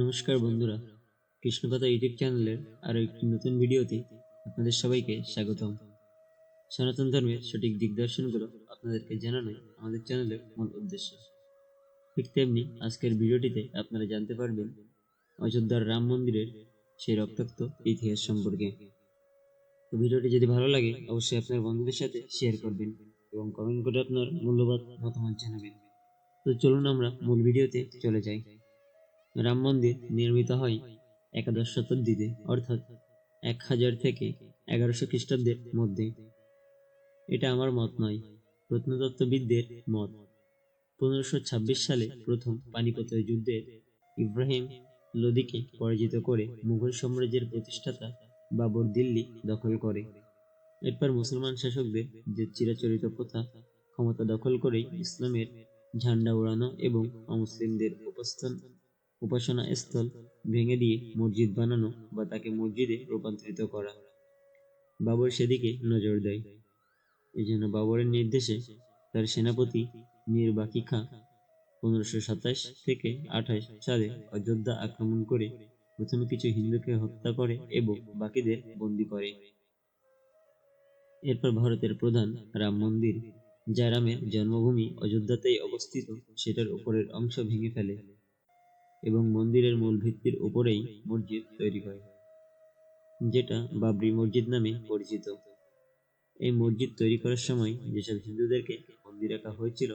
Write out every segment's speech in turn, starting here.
নমস্কার বন্ধুরা, কৃষ্ণকথা ইউটিউব চ্যানেলের আরও একটি নতুন ভিডিওতে আপনাদের সবাইকে স্বাগতম। সনাতন ধর্মের সঠিক দিগদর্শনগুলো আপনাদেরকে জানানোই আমাদের চ্যানেলের মূল উদ্দেশ্য। ঠিক তেমনি আজকের ভিডিওটিতে আপনারা জানতে পারবেন অযোধ্যার রাম মন্দিরের সেই রক্তাক্ত ইতিহাস সম্পর্কে। তো ভিডিওটি যদি ভালো লাগে, অবশ্যই আপনার বন্ধুদের সাথে শেয়ার করবেন এবং কমেন্ট করে আপনার মূল্যবান মতামত জানাবেন। তো চলুন আমরা মূল ভিডিওতে চলে যাই। রাম মন্দির নির্মিত হয় একাদশ শতাব্দীতে, অর্থাৎ এক হাজার থেকে এগারোশো খ্রিস্টাব্দের মধ্যে। এটা আমার মত নয়, প্রত্নতত্ত্ববিদদের মত। পনেরোশো ছাব্বিশ সালে প্রথম পানিপথের যুদ্ধে ইব্রাহিম লোদিকে পরাজিত করে মুঘল সাম্রাজ্যের প্রতিষ্ঠাতা বাবর দিল্লি দখল করে। এরপর মুসলমান শাসকদের যে চিরাচরিত প্রথা, ক্ষমতা দখল করেই ইসলামের ঝান্ডা উড়ানো এবং অমুসলিমদের উপস্থান উপাসনা স্থল ভেঙে দিয়ে মসজিদ বানানো বা তাকে মসজিদে রূপান্তরিত করা। বাবর সেদিকে নজর দেয়। এই জন্য বাবরের নির্দেশে তার সেনাপতি মীর বাকি খাঁ পনেরোশো সাতাশ থেকে আঠাশ সালে অযোধ্যা আক্রমণ করে প্রথমে কিছু হিন্দুকে হত্যা করে এবং বাকিদের বন্দি করে। এরপর ভারতের প্রধান রাম মন্দির যা রামের জন্মভূমি অযোধ্যাতেই অবস্থিত, সেটার উপরের অংশ ভেঙে ফেলে। এবং মন্দিরের মূল ভিত্তির উপরেই মসজিদ তৈরি করে যেটা বাবরি মসজিদ নামে পরিচিত। এই মসজিদ তৈরি করার সময় যেসব হিন্দুদেরকে বন্দি রাখা হয়েছিল,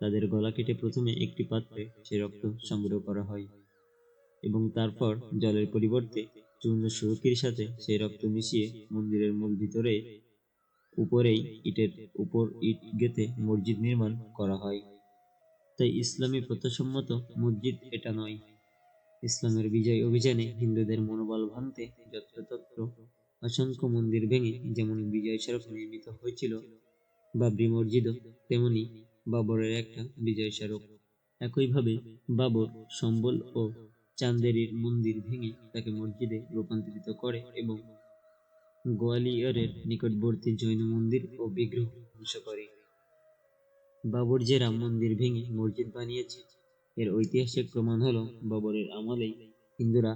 তাদের গলা কেটে প্রথমে একটি পাত্রে সে রক্ত সংগ্রহ করা হয় এবং তারপর জলের পরিবর্তে চূর্ণ সুরকির সাথে সেই রক্ত মিশিয়ে মন্দিরের মূল ভিতরে, উপরেই ইটের উপর ইট গেঁথে মসজিদ নির্মাণ করা হয়। তাই ইসলামী প্রথাসম্মত মসজিদ এটা নয়। ইসলামের বিজয় অভিযানে হিন্দুদের মনোবল ভাঙতে যত্রতত্র অসংখ্য মন্দির ভেঙে যেমন বিজয় স্মারক নির্মিত হয়েছিল, বাবরি মসজিদও তেমনি বাবরের একটা বিজয় স্মারক একইভাবে বাবর, সম্বল ও চান্দেরির মন্দির ভেঙে তাকে মসজিদে রূপান্তরিত করে এবং গোয়ালিয়রের নিকটবর্তী জৈন মন্দির ও বিগ্রহ ধ্বংস করে। বাবর যে রাম মন্দির ভেঙে মসজিদ বানিয়েছে। এর ঐতিহাসিক প্রমাণ হলো বাবরের আমলেই হিন্দুরা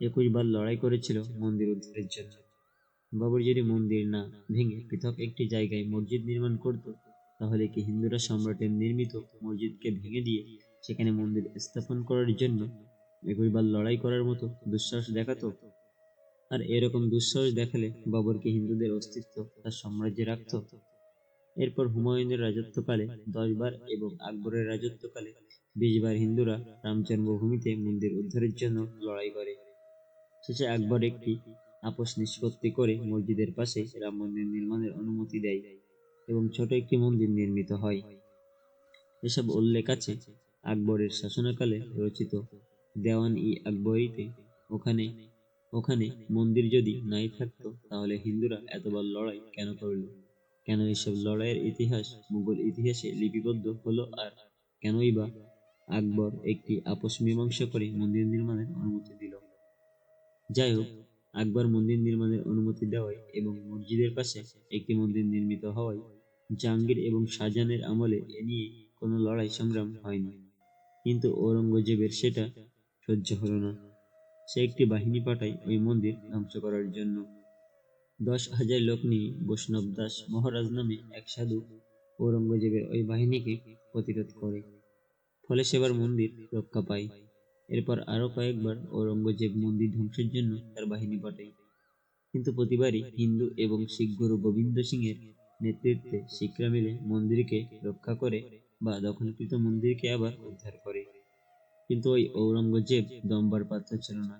একুশ বার লড়াই করেছিল মন্দির উদ্ধারের জন্য। বাবর যদি মন্দির না ভেঙে পৃথক একটি জায়গায় মসজিদ নির্মাণ করত, তাহলে কি হিন্দুরা সম্রাটের নির্মিত মসজিদকে ভেঙে দিয়ে সেখানে মন্দির স্থাপন করার জন্য একুশ বার লড়াই করার মতো দুঃসাহস দেখাতো? আর এরকম দুঃসাহস দেখালে বাবরকে হিন্দুদের অস্তিত্ব তার সাম্রাজ্যে রাখত? এরপর হুমায়ুনের রাজত্বকালে দশবার এবং আকবরের রাজত্বকালে বিশবার হিন্দুরা রাম জন্মভূমিতে মন্দির উদ্ধারের জন্য লড়াই করে। শেষে আকবর একটি আপোষ নিষ্পত্তি করে মসজিদের পাশে রাম মন্দির নির্মাণের অনুমতি দেয় এবং ছোট একটি মন্দির নির্মিত হয়। এসব উল্লেখ আছে আকবরের শাসনকালে রচিত দেওয়ান ই আকবরীতে। ওখানে ওখানে মন্দির যদি নাই থাকতো তাহলে হিন্দুরা এতবার লড়াই কেন করল? কেন এসব লড়াইয়ের ইতিহাস, মুঘল ইতিহাসে লিপিবদ্ধ হলো আর কেনই বা আকবর একটি আপোষ মীমাংসা করে মন্দির নির্মাণের অনুমতি দিল? যাই হোক, আকবর মন্দির নির্মাণের অনুমতি দেওয়ায় এবং মসজিদের পাশে একটি মন্দির নির্মিত হওয়ায় জাহাঙ্গীর এবং শাহজাহানের আমলে এ নিয়ে কোনো লড়াই সংগ্রাম হয়নি। কিন্তু ঔরঙ্গজেবের সেটা সহ্য হলো না। সে একটি বাহিনী পাঠায় ওই মন্দির ধ্বংস করার জন্য। দশ হাজার লোক নিয়ে বৈষ্ণব দাস মহারাজ নামে এক সাধু ঔরঙ্গজেবের ওই বাহিনীকে প্রতিরোধ করে। ফলে সেবার মন্দির রক্ষা পায়। এরপর আরও কয়েকবার ঔরঙ্গজেব মন্দির ধ্বংসের জন্য তার বাহিনী পাঠায় কিন্তু প্রতিবারই হিন্দু এবং শিখ গুরু গোবিন্দ সিংয়ের নেতৃত্বে শিখরা মিলে মন্দিরকে রক্ষা করে বা দখলকৃত মন্দিরকে আবার উদ্ধার করে। কিন্তু ওই ঔরঙ্গজেব দম্বার পাত্র ছিল না।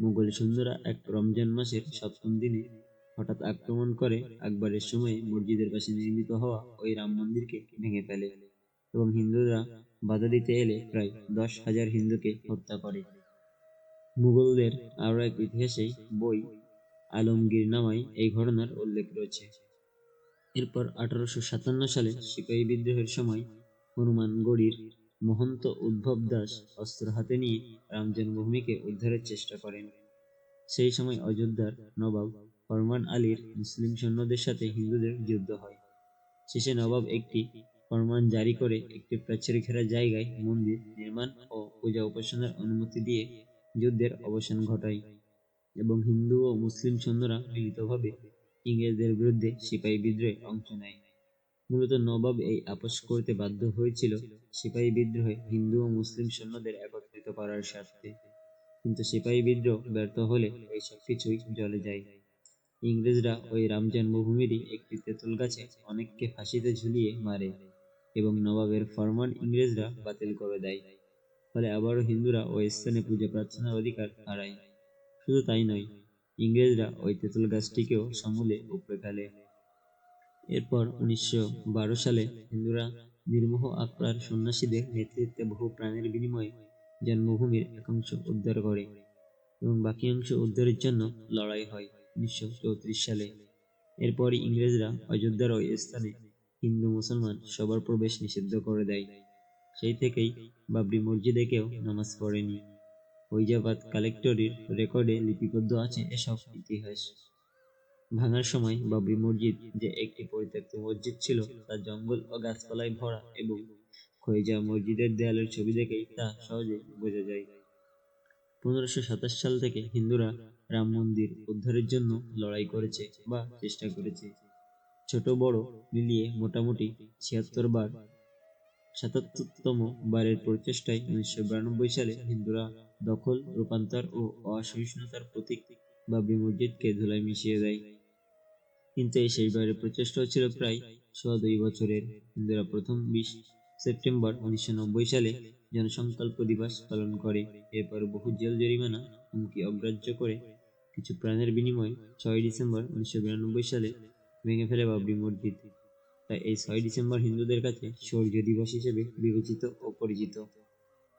মুঘল সৈন্যরা এক রমজান মাসের সপ্তম দিনে হঠাৎ আক্রমণ করে আকবরের সময় মসজিদের পাশে নির্মিত হওয়া ওই রাম মন্দিরকে ভেঙে ফেলে এবং হিন্দুরা বাধা দিতে এলে প্রায় দশ হাজার হিন্দুকে হত্যা করে। মুঘলদের আরও এক ইতিহাসে বই আলমগীর নামায় এই ঘটনার উল্লেখ রয়েছে। এরপর আঠারোশো সাতান্ন সালে সিপাহী বিদ্রোহের সময় হনুমানগড়ির মহন্ত উদ্ভব দাস অস্ত্র হাতে নিয়ে রাম জন্মভূমিকে উদ্ধারের চেষ্টা করেন। সেই সময় অযোধ্যার নবাব ফরমান আলীর মুসলিম সৈন্যদের সাথে হিন্দুদের যুদ্ধ হয়। শেষে নবাব একটি ফরমান জারি করে একটি প্রাচীর ঘেরা জায়গায় মন্দির নির্মাণ ও পূজা উপাসনার অনুমতি দিয়ে যুদ্ধের অবসান ঘটায় এবং হিন্দু ও মুসলিম সৈন্যরা মিলিতভাবে ইংরেজদের বিরুদ্ধে সিপাহী বিদ্রোহে অংশ নেয়। মূলত নবাব এই আপোষ করতে বাধ্য হয়েছিল সিপাহী বিদ্রোহে হিন্দু ও মুসলিম সৈন্যদের একত্রিত করার স্বার্থে। কিন্তু সিপাহী বিদ্রোহ ব্যর্থ হলে এই কিছুই জলে যায়। ইংরেজরা ওই রাম জন্মভূমিরই একটি তেঁতুল গাছে অনেককে ফাঁসিতে ঝুলিয়ে মারে এবং নবাবের ফরমান ইংরেজরা বাতিল করে দেয়। ফলে আবারও হিন্দুরা ওই স্থানে পূজা, প্রার্থনার অধিকার হারায়। শুধু তাই নয়, ইংরেজরা ওই তেঁতুল গাছটিকেও সমূলে উপড়ে ফেলে। এরপর উনিশশো বারো সালে হিন্দুরা নির্মোহ আকবর সন্ন্যাসীদের নেতৃত্বে বহু প্রাণের বিনিময়ে জন্মভূমির একাংশ উদ্ধার করে এবং বাকি অংশ উদ্ধারের জন্য লড়াই হয়। উনিশশো চৌত্রিশ সালে। এরপরই ইংরেজরা অযোধ্যার ওই স্থানে হিন্দু মুসলমান সবার প্রবেশ নিষিদ্ধ করে দেয়। সেই থেকেই বাবরি মসজিদে কেউ নামাজ পড়েনি। ঐজাবাদ কালেক্টরির রেকর্ডে লিপিবদ্ধ আছে এসব ইতিহাস। ভাঙার সময় বাবরি মসজিদ যে একটি পরিত্যক্ত মসজিদ ছিল, তা জঙ্গল ও গাছপালায় ভরা এবং ক্ষয়ে যাওয়া মসজিদের দেয়ালের ছবি দেখেই তা সহজে বোঝা যায়। পনেরোশো সাতাশ সাল থেকে হিন্দুরা রাম মন্দির উদ্ধারের জন্য লড়াই করেছে বা চেষ্টা করেছে। ছোট বড় মিলিয়ে মোটামুটি ছিয়াত্তর বার, সাতাত্তরতম বারের প্রচেষ্টায় উনিশশো বিরানব্বই সালে হিন্দুরা দখল, রূপান্তর ও অসহিষ্ণুতার প্রতীক বাবরি মসজিদকে ধুলায় মিশিয়ে দেয়। কিন্তু এই শেষবারের প্রচেষ্টাও ছিল প্রায় সোয়া দুই বছরের। হিন্দুরা প্রথম বিশ সেপ্টেম্বর উনিশশো নব্বই সালে জনসংকল্প দিবস পালন করে। এরপর বহু জেল জরিমানা, হুমকি অগ্রাহ্য করে কিছু প্রাণের বিনিময়ে ছয় ডিসেম্বর উনিশশো বিরানব্বই সালে ভেঙে ফেলে বাবরি মসজিদ। তাই এই ছয় ডিসেম্বর হিন্দুদের কাছে শৌর্য দিবস হিসেবে বিবেচিত ও পরিচিত।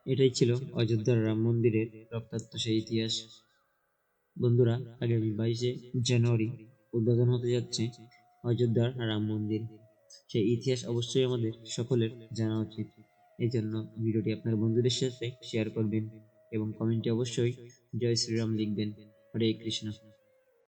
এটাই ছিল অযোধ্যার রাম মন্দিরের রক্তাক্ত সেই ইতিহাস। বন্ধুরা, আগামী বাইশে জানুয়ারি উদ্বোধন হতে যাচ্ছে অযোধ্যার রাম মন্দির। সেই ইতিহাস অবশ্যই আমাদের সকলের জানা উচিত। এই জন্য ভিডিওটি আপনার বন্ধুদের সাথে শেয়ার করবেন এবং কমেন্টে অবশ্যই জয় শ্রীরাম লিখবেন। हरे कृष्ण।